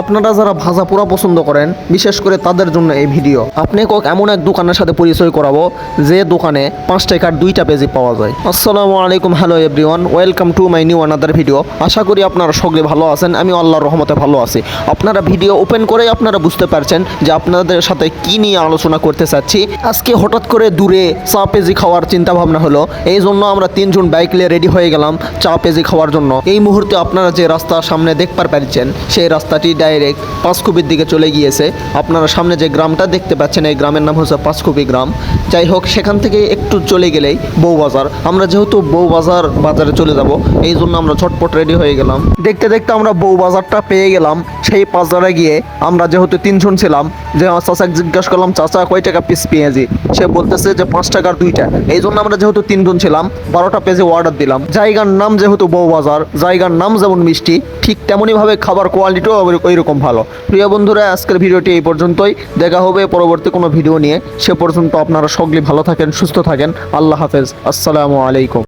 আপনারা যারা ভাজা পোড়া পছন্দ করেন, বিশেষ করে তাদের জন্য এই ভিডিও। আপনি কক এমন এক দোকানের সাথে পরিচয় করাবো, যে দোকানে পাঁচ টাকার দুইটা পেজি পাওয়া যায়। আসসালামু আলাইকুম, hello everyone, welcome to my new another video. আশা করি আপনারা সকলে ভালো আছেন, আমি আল্লাহর রহমতে ভালো আছি। আপনারা ভিডিও ওপেন করেই আপনারা বুঝতে পারছেন যে আপনাদের সাথে কি নিয়ে আলোচনা করতে চাচ্ছি। আজকে হঠাৎ করে দূরে চা পেজি খাওয়ার চিন্তা ভাবনা হলো, এই জন্য আমরা তিনজন বাইক নিয়ে রেডি হয়ে গেলাম চা পেজি খাওয়ার জন্য। এই মুহূর্তে আপনারা যে রাস্তা সামনে দেখতে পারছেন, সেই রাস্তাটি ডাইরেক্ট পাঁচকুপির দিকে চলে গিয়েছে। আপনারা সামনে যে গ্রামটা দেখতে পাচ্ছেন, এই গ্রামের নাম হচ্ছে পাঁচকুপি গ্রাম। যাই হোক, সেখান থেকে একটু চলে গেলেই বউবাজার আমরা যেহেতু বউবাজার বাজারে চলে যাব, এই জন্য আমরা ছটপট রেডি হয়ে গেলাম। দেখতে দেখতে আমরা বউবাজারটা পেয়ে গেলাম। সেই বাজারে গিয়ে আমরা যেহেতু তিনজন ছিলাম, যে আমার চাচাকে জিজ্ঞাসা করলাম, চাচা, কয় টাকা পিস পেঁয়াজি? সে বলতেছে যে, পাঁচ টাকার দুইটা। এই জন্য আমরা যেহেতু তিনজন ছিলাম, বারোটা পেজে অর্ডার দিলাম। জায়গার নাম যেহেতু বউবাজার, জায়গার নাম যেমন মিষ্টি, ঠিক তেমনইভাবে খাবার কোয়ালিটিও ওই রকম ভালো। প্রিয় বন্ধুরা, আজকের ভিডিওটি এই পর্যন্তই। দেখা হবে পরবর্তী কোনো ভিডিও নিয়ে। সে পর্যন্ত আপনারা সকলে ভালো থাকেন, সুস্থ থাকেন। আল্লাহ হাফেজ। আসসালামু আলাইকুম।